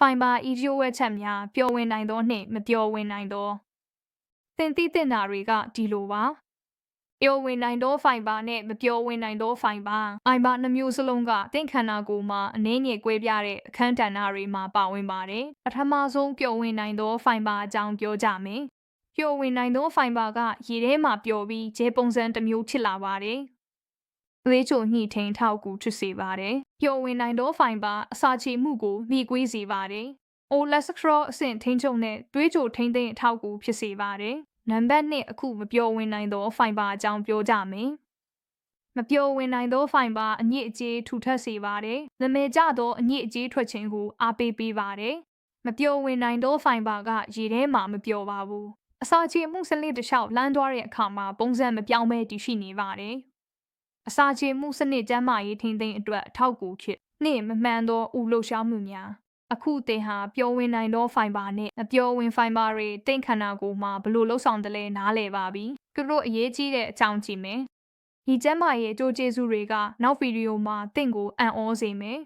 ဖိုင်ဘာအီဒီယိုဝက်ချက်များပျော်ဝင်နိုင်သောနှင့်မပျော်ဝင်နိုင်သောသင်သိသင့်တာတွေကဒီလိုပါပျော်ဝင်နိုင်သောဖိုင်ဘာနဲ့မပျော်ဝင်နိုင်သောဖိုင်ဘာအိုင်ဘာနှမျိုးစလုံးကတင့်ခန္ဓာကိုယ်မှာအနည်းငယ်ကွဲပြားတဲ့အခန်းကဏ္ဍတွေမှာပါဝင်ပါတယ်ပထမဆုံးပျော်ဝင်နိုင်သောဖိုင်ဘာအကြောင်းပြောကြမယ်ပျော်ဝင်နိုင်သောဖိုင်ဘာကရေထဲမှာပျော်ပြီးဂျဲပုံစံတစ်မျိုးဖြစ်လာပါတယ်။ သွေးချိုညှိထိန်ထောက်ကူဖြစ်စေပါတယ်။ပျော်ဝင်နိုင်သောဖိုင်ဘာအစာချေမှုကိုမိကွေးစေပါတယ်။ O cholesterol အဆင့်ထိန်းချုပ်နဲ့သွေးချိုထိန်းသိမ်းအထောက်အကူဖြစ်စေပါတယ်။နံပါတ်1အခုမပျော်ဝင်နိုင်သောဖိုင်ဘာအကြောင်းပြောကြမယ်။မပျော်ဝင်နိုင်သောဖိုင်ဘာအညစ်အကြေးထူထပ်စေပါတယ်။နမဲကျသောအညစ်အကြေးထွက်ခြင်းကိုအားပေးပေးပါတယ်။မပျော်ဝင်နိုင်သောဖိုင်ဘာကရေထဲမှာမပျော်ပါဘူး။အစာချေမှုစနစ်တစ်လျှောက်လမ်းသွားတဲ့အခါမှာပုံစံမပြောင်းမဲတည်ရှိနေပါတယ်။ အစာချေမှုစနစ်ကျန်းမာရေးထိန်းသိမ်းအတွက်အထောက်အကူဖြစ်နှင့်မမှန်သောဥလှုပ်ရှားမှုများအခုသင်ဟာပျော်ဝင်နိုင်သောဖိုင်ဘာနဲ့မပျော်ဝင်ဖိုင်ဘာတွေတင့်ခန္ဓာကိုယ်မှာဘလို့လှုပ်ဆောင်တယ်လဲနားလည်ပါပြီ။သူတို့အရေးကြီးတဲ့အကြောင်းကြည့်မယ်။ဒီကျမ်းမာရေးအကျိုးကျေးဇူးတွေကနောက်ဗီဒီယိုမှာတင့်ကိုအံ့ဩစေမယ်